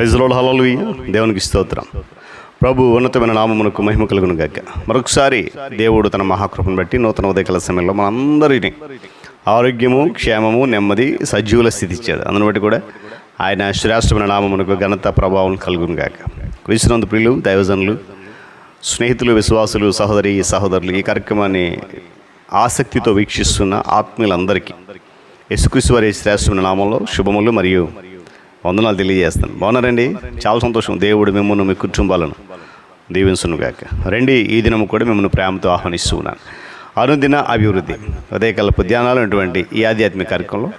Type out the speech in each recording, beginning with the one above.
Praise Lord హలలు దేవునికి స్తోత్రం. ప్రభు ఉన్నతమైన నామమునకు మహిమ కలుగును గాక. మరొకసారి దేవుడు తన మహాకృపను బట్టి నూతన ఉదయకాల సమయంలో మనందరినీ ఆరోగ్యము క్షేమము నెమ్మది సజీవుల స్థితి ఇచ్చాడు అందుని బట్టి కూడా ఆయన శ్రేష్టమైన నామమునకు ఘనత ప్రభావం కలుగును గాక. క్రీస్తునందు ప్రియులు దైవజనులు స్నేహితులు విశ్వాసులు సహోదరి సహోదరులు ఈ కార్యక్రమాన్ని ఆసక్తితో వీక్షిస్తున్న ఆత్మీయులందరికీ యేసుక్రీస్తు వారి శ్రేష్టమైన నామంలో శుభములు మరియు వందనాలు తెలియజేస్తాను. బాగున్నారండి. చాలా సంతోషం. దేవుడు మిమ్మల్ని మీ కుటుంబాలను దీవించును గాక. రండి ఈ దినము కూడా మిమ్మల్ని ప్రేమతో ఆహ్వానిస్తూ ఉన్నాను అనుదిన అభివృద్ధి ఉదయకల్ప ధ్యానాలు అటువంటి ఈ ఆధ్యాత్మిక కార్యక్రమంలో.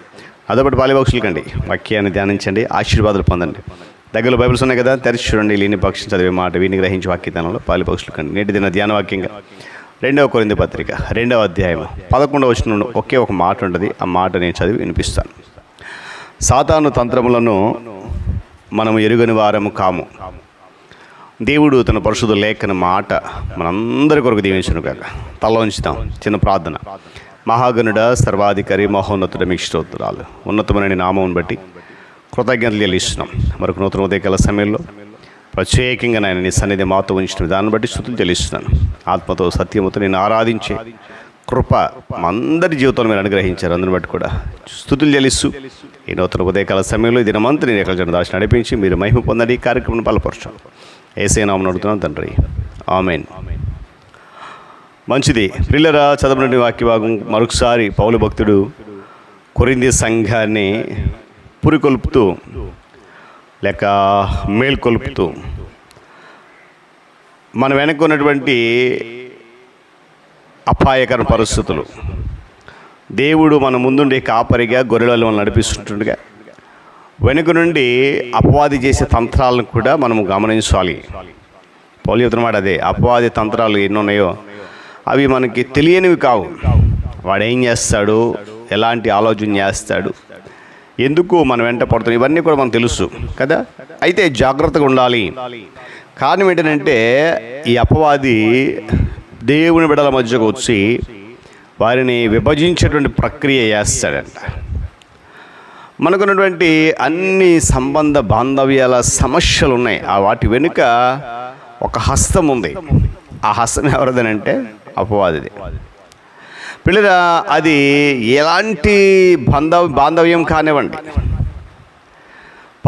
అదొకటి పాలిబాక్సులు కండి. వాక్యాన్ని ధ్యానించండి ఆశీర్వాదాలు పొందండి. దగ్గరలో బైబిల్స్ ఉన్నాయి కదా తెరిచి చూడండి లేని పక్షం చదివే మాట వీని గ్రహించి వాక్యదానంలో పాలిపక్షులు కండి. నేటి దిన ధ్యాన వాక్యంగా. రెండవ కొరింది పత్రిక రెండవ అధ్యాయం పదకొండవ వచ్చిన ఒకే ఒక మాట ఉంటుంది ఆ మాట నేను చదివి వినిపిస్తాను. సాతాను తంత్రములను మనము ఎరుగని వారము కాము. దేవుడు తన పరిశుద్ధ లేఖన మాట మనందరి కొరకు దీవించను కాక తల ఉంచుతాం చిన్న ప్రార్థన. మహాగణుడ సర్వాధికారి మహోన్నతుడ మీకు స్తోత్రాలు. ఉన్నతమైన నామం బట్టి కృతజ్ఞతలు చెల్లిస్తున్నాం మరొక నూతన ఉదయకాల సమయంలో ప్రత్యేకంగా నేను నీ సన్నిధి మాతో ఉంచిన దాన్ని బట్టి స్థుతులు చెల్లిస్తున్నాను ఆత్మతో సత్యముతో నేను ఆరాధించే కృప అందరి జీవితంలో మీరు అనుగ్రహించారు. అందరిని బట్టి కూడా స్థుతులు చెల్లిస్తూ ఈ నూతన ఉదయకాల సమయంలో దినమంతా నేను ఎక్కడ దాచి నడిపించి మీరు మహిమ పొందండి. ఈ కార్యక్రమం బలపరచాలి ఏసే నామను అడుగుతున్నాను తండ్రి. ఆమెన్. మంచిది. పిల్లరా చదవనని వాక్య భాగం మరొకసారి పౌలు భక్తుడు కొరింది సంఘాన్ని పురికొల్పుతూ లేక మేల్కొల్పుతూ మన వెనక్కున్నటువంటి అపాయకర పరిస్థితులు. దేవుడు మన ముందుండే కాపరిగా గొర్రెలను నడిపిస్తుంటుండగా వెనుక నుండి అపవాది చేసే తంత్రాలను కూడా మనము గమనించాలి. పౌలు వాడు అదే అపవాది తంత్రాలు ఎన్ని ఉన్నాయో అవి మనకి తెలియనివి కావు. వాడేం చేస్తాడు? ఎలాంటి ఆలోచన చేస్తాడు? ఎందుకు మనం వెంట పడుతుంది ఇవన్నీ కూడా మనకు తెలుసు కదా? అయితే జాగ్రత్తగా ఉండాలి. కారణం ఏంటంటే ఈ అపవాది దేవుని బిడల మధ్యకు వచ్చి వారిని విభజించేటువంటి ప్రక్రియ చేస్తాడంట. మనకున్నటువంటి అన్ని సంబంధ బాంధవ్యాల సమస్యలు ఉన్నాయి. ఆ వాటి వెనుక ఒక హస్తం ఉంది. ఆ హస్తం ఎవరిదనంటే అపవాదిది. పిల్లరా అది ఎలాంటి బంధవ బాంధవ్యం కానివ్వండి.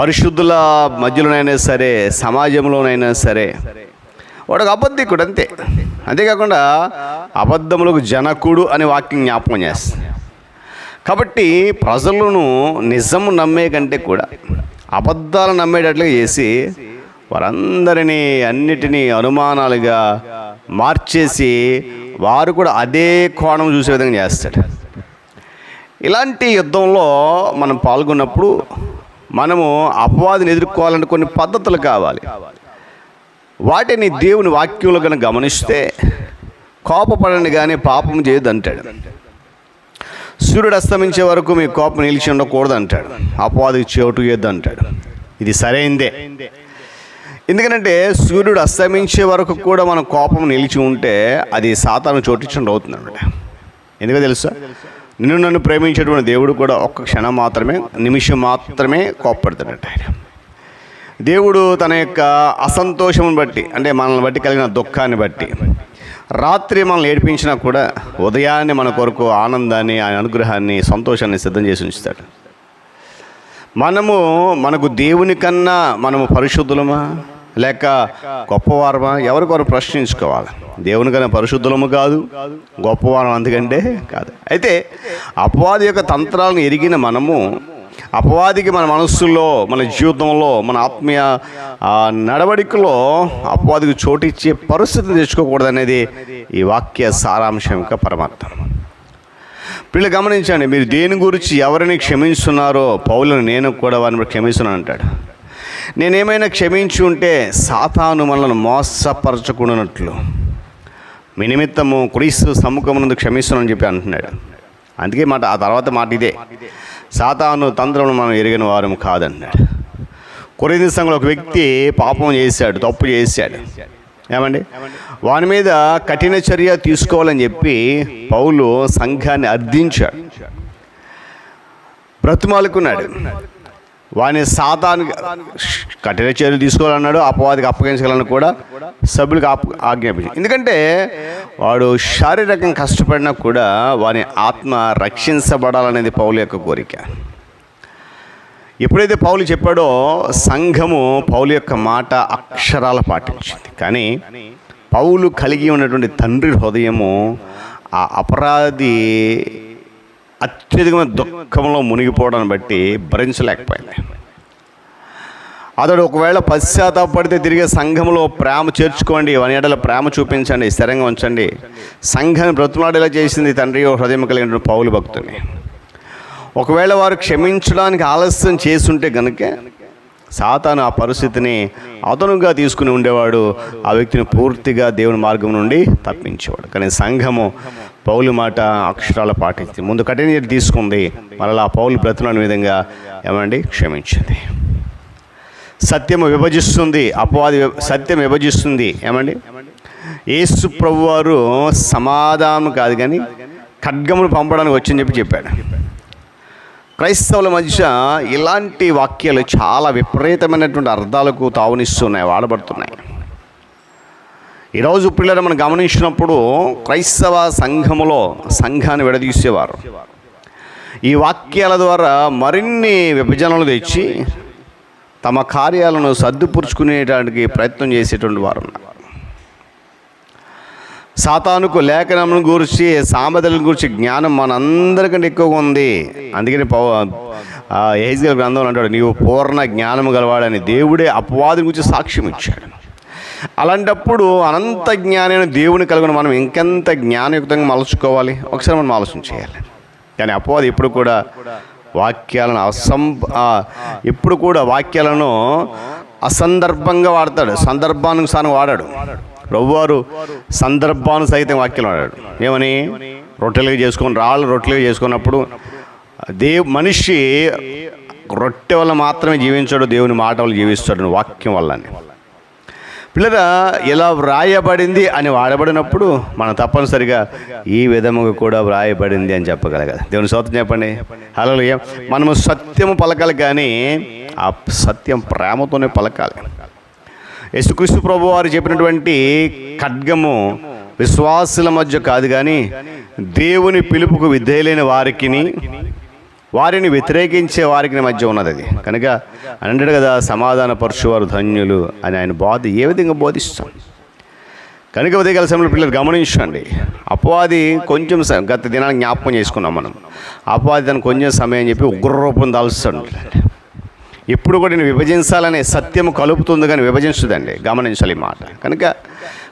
పరిశుద్ధుల మధ్యలోనైనా సరే సమాజంలోనైనా సరే వాడు ఒక అబద్ధికుడు అంతే అంతేకాకుండా అబద్ధములకు జనకుడు అనే వాక్యం జ్ఞాపకం చేస్తుంది. కాబట్టి ప్రజలను నిజము నమ్మే కంటే కూడా అబద్ధాలు నమ్మేటట్లుగా చేసి వారందరినీ అన్నిటినీ అనుమానాలుగా మార్చేసి వారు కూడా అదే కోణం చూసే విధంగా చేస్తాడు. ఇలాంటి యుద్ధంలో మనం పాల్గొన్నప్పుడు మనము అపవాదిని ఎదుర్కోవాలంటే కొన్ని పద్ధతులు కావాలి. వాటిని దేవుని వాక్యంలో కనుక గమనిస్తే కోపపడండి కానీ పాపం చేయొద్దు అంటాడు సూర్యుడు అస్తమించే వరకు మీ కోపం నిలిచి ఉండకూడదు అంటాడు అపవాదికి చోటు చేయొద్దు అంటాడు ఇది సరైందే. ఎందుకంటే సూర్యుడు అస్తమించే వరకు కూడా మన కోపం నిలిచి ఉంటే అది సాతాను చోటించండి అవుతుంది అనమాట ఎందుకో తెలుసా? నిన్ను నన్ను ప్రేమించేటువంటి దేవుడు కూడా ఒక్క క్షణం మాత్రమే నిమిషం మాత్రమే కోపపడుతున్నట్టు ఆయన. దేవుడు తన యొక్క అసంతోషం బట్టి అంటే మనల్ని బట్టి కలిగిన దుఃఖాన్ని బట్టి రాత్రి మనల్ని ఏడిపించినా కూడా ఉదయాన్నే మన కొరకు ఆనందాన్ని ఆయన అనుగ్రహాన్ని సంతోషాన్ని సిద్ధం చేసి ఉంచుతాడు. మనము మనకు దేవుని కన్నా మనము పరిశుద్ధులమా లేక గొప్పవారమా? ఎవరికి వారు ప్రశ్నించుకోవాలి? దేవుని కన్నా పరిశుద్ధులము కాదు గొప్పవారం అందుకంటే కాదు. అయితే అపవాది యొక్క తంత్రాలను ఎరిగిన మనము అపవాదికి మన మనస్సులో మన జీవితంలో మన ఆత్మీయ ఆ, నడవడికలో అపవాదికి చోటిచ్చే పరిస్థితిని తెచ్చుకోకూడదు అనేది ఈ వాక్య సారాంశం యొక్క పరమార్థం. వీళ్ళు గమనించండి మీరు దేని గురించి ఎవరిని క్షమిస్తున్నారో పౌలను నేను కూడా వారిని క్షమిస్తున్నాను అంటాడు. నేనేమైనా క్షమించి ఉంటే సాతాను మనల్ని మోసపరచకుండానట్లు. మీ నిమిత్తము క్రీస్తు క్షమిస్తున్నాను క్షమిస్తున్నానని చెప్పి అంటున్నాడు. అందుకే మాట ఆ తర్వాత మాట ఇదే. సాతాను తంత్రమును మనం ఎరిగిన వారం కాదన్నాడు. కొరింది సంఘంలో ఒక వ్యక్తి పాపం చేశాడు తప్పు చేశాడు. ఏమండి? వాని మీద కఠిన చర్య తీసుకోవాలని చెప్పి పౌలు సంఘాన్ని అర్థించాడు. బ్రతిమాలుకున్నాడు వాని సాతాను కఠిన చర్యలు తీసుకోవాలన్నాడు అపవాదికి అప్పగించగలను కూడా సభ్యులకు ఆజ్ఞాపించాడు. ఎందుకంటే వాడు శారీరకంగా కష్టపడినా కూడా వాని ఆత్మ రక్షించబడాలనేది పౌలు యొక్క కోరిక. ఎప్పుడైతే పౌలు చెప్పాడో సంఘము పౌలు యొక్క మాట అక్షరాల పాటించింది. కానీ పౌలు కలిగి ఉన్నటువంటి తండ్రి హృదయము ఆ అపరాధి అత్యధికమైన దుఃఖంలో మునిగిపోవడాన్ని బట్టి భరించలేకపోయింది. అతడు ఒకవేళ పశ్చాత్తాపడితే తిరిగే సంఘంలో ప్రేమ చేర్చుకోండి. వని ఏడల ప్రేమ చూపించండి. స్థిరంగా ఉంచండి. సంఘాన్ని బ్రతుమాడేలా చేసింది తండ్రి హృదయం కలిగిన పౌలు భక్తుని. ఒకవేళ వారు క్షమించడానికి ఆలస్యం చేసుంటే కనుక సాతాను ఆ పరిస్థితిని అదనుగా తీసుకుని ఉండేవాడు. ఆ వ్యక్తిని పూర్తిగా దేవుని మార్గం నుండి తప్పించేవాడు. కానీ సంఘము పౌలు మాట అక్షరాలు పాటించింది. ముందు కఠిన తీసుకుంది. మరలా ఆ పౌలు బ్రతులని విధంగా ఏమండి? క్షమించింది. సత్యము విభజిస్తుంది అపవాది సత్యం విభజిస్తుంది. ఏమండి? యేసు ప్రభు వారు సమాధానం కాదు కానీ ఖడ్గమును పంపడానికి వచ్చని చెప్పి చెప్పాడు. క్రైస్తవుల మధ్య ఇలాంటి వాక్యాలు చాలా విపరీతమైనటువంటి అర్థాలకు తావునిస్తున్నాయి వాడబడుతున్నాయి. ఈరోజు పిల్లలు మనం గమనించినప్పుడు క్రైస్తవ సంఘములో సంఘాన్ని విడదీసేవారు. ఈ వాక్యాల ద్వారా మరిన్ని విభజనలు తెచ్చి తమ కార్యాలను సర్దుపురుచుకునేటానికి ప్రయత్నం చేసేటువంటి వారు ఉన్నారు సాతానుకు లేఖనమును గురించి సామెతల గురించి జ్ఞానం మనందరికంటే ఎక్కువగా ఉంది. అందుకని పౌ ఏజ్గల్ గ్రంథం అంటాడు నీవు పూర్ణ జ్ఞానము గలవాడని దేవుడే అపవాది గురించి సాక్ష్యం ఇచ్చాడు. అలాంటప్పుడు అనంత జ్ఞానైన దేవుని కలిగిన మనం ఇంకెంత జ్ఞానయుక్తంగా మలుచుకోవాలి? ఒకసారి మనం ఆలోచన చేయాలి. కానీ అపవాది ఎప్పుడు కూడా వాక్యాలను అసం ఎప్పుడు కూడా వాక్యాలను అసందర్భంగా వాడతాడు. సందర్భానుసారం వాడాడు. ప్రభువారు సందర్భానుసహితం వాక్యం వాడాడు. ఏమని? రొట్టెలుగా చేసుకొని రాళ్ళు రొట్టెలుగా చేసుకున్నప్పుడు దేవు మనిషి రొట్టె వల్ల మాత్రమే జీవించాడు దేవుని మాట వల్ల జీవిస్తాడు వాక్యం వల్లనే. పిల్లరా ఇలా వ్రాయబడింది అని వాడబడినప్పుడు మనం తప్పనిసరిగా ఈ విధముగా కూడా వ్రాయబడింది అని చెప్పగలగాలి. దేవుని సోతం చెప్పండి. అలా మనము సత్యము పలకాలి కానీ ఆ సత్యం ప్రేమతోనే పలకాలి. యేసుక్రీస్తు ప్రభు వారు చెప్పినటువంటి ఖడ్గము విశ్వాసుల మధ్య కాదు కానీ దేవుని పిలుపుకు విధేయులైన వారికిని వారిని వ్యతిరేకించే వారికి మధ్య ఉన్నది అది. కనుక అని అంటాడు కదా సమాధాన పరుచువారు ధన్యులు అని ఆయన బోధ ఏ విధంగా బోధిస్తాం? కనుక ఉదయకాల సమయంలో పిల్లలు గమనించండి. అపవాది కొంచెం గత దినాన్ని జ్ఞాపకం చేసుకున్నాం మనం. అపవాది దానికి కొంచెం సమయం చెప్పి ఉగ్రరూపం దాల్స్తాడు ఇప్పుడు కూడా నేను విభజించాలనే సత్యము కలుపుతుంది కానీ విభజించదండి. గమనించాలి మాట. కనుక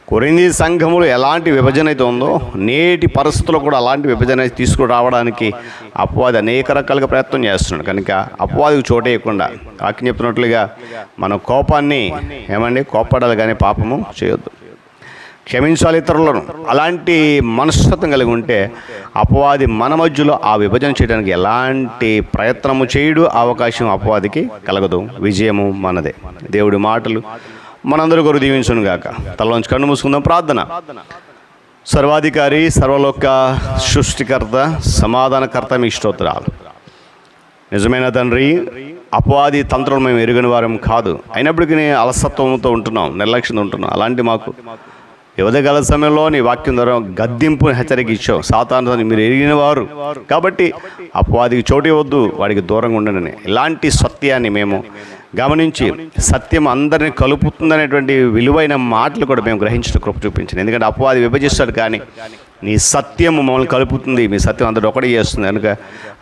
కొరింది సంఘములు ఎలాంటి విభజన అయితే ఉందో నేటి పరిస్థితుల్లో కూడా అలాంటి విభజన తీసుకురావడానికి అపవాది అనేక రకాలుగా ప్రయత్నం చేస్తున్నాడు. కనుక అపవాదికి చోటేయకుండా వాక్యం చెప్తున్నట్లుగా మన కోపాన్ని ఏమండి? కోపడాలి కానీ పాపము చేయొద్దు. క్షమించాలి ఇతరులను. అలాంటి మనస్తత్వం కలిగి ఉంటే అపవాది మన మధ్యలో ఆ విభజన చేయడానికి ఎలాంటి ప్రయత్నము చేయడు అవకాశం అపవాదికి కలగదు. విజయము మనదే. దేవుడి మాటలు మనందరూ కొరకు దీవించును గాక. తలలోంచి కన్ను మూసుకుందాం. ప్రార్థన. సర్వాధికారి సర్వలోక సృష్టికర్త సమాధానకర్త మీ స్తోత్రాలు. నిజమైన తండ్రి అపవాది తంత్రం మేము ఎరుగని వారం కాదు. అయినప్పటికీ అలసత్వంతో ఉంటున్నాం. నిర్లక్ష్యంతో ఉంటున్నాం. అలాంటి మాకు యువతకాల సమయంలో నీ వాక్యం ద్వారా గద్దింపు హెచ్చరిక ఇచ్చావు సాతాను మీరు ఎరిగిన వారు. కాబట్టి అపవాదికి చోటు ఇవ్వద్దు వాడికి దూరంగా ఉండనని. ఇలాంటి సత్యాన్ని మేము గమనించి సత్యం అందరిని కలుపుతుందనేటువంటి విలువైన మాటలు కూడా మేము గ్రహించిన కృప చూపించింది. ఎందుకంటే అపవాది విభజిస్తాడు కానీ నీ సత్యం మమ్మల్ని కలుపుతుంది. మీ సత్యం అందరూ ఒకటి చేస్తుంది. కనుక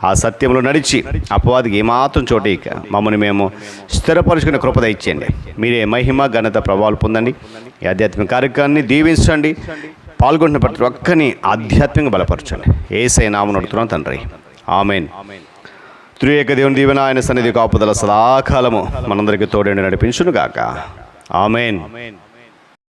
ఆ సత్యంలో నడిచి అపవాదికి ఏమాత్రం చోటు ఇక మమ్మల్ని మేము స్థిరపరుచుకునే కృపద ఇచ్చేయండి మీరే మహిమ ఘనత ప్రభావాలు పొందండి. ఈ ఆధ్యాత్మిక కార్యక్రమాన్ని దీవించండి. పాల్గొంటున్న ప్రతి ఒక్కరిని ఆధ్యాత్మికంగా బలపరచండి. ఏసై నామం నడుతున్నాం తండ్రి. ఆమెన్. త్రియేక దేవుని దీవెన ఆయన సన్నిధి కాపుదల సదాకాలము. మనందరికీ తోడండి నడిపించును గాక ఆమెన్.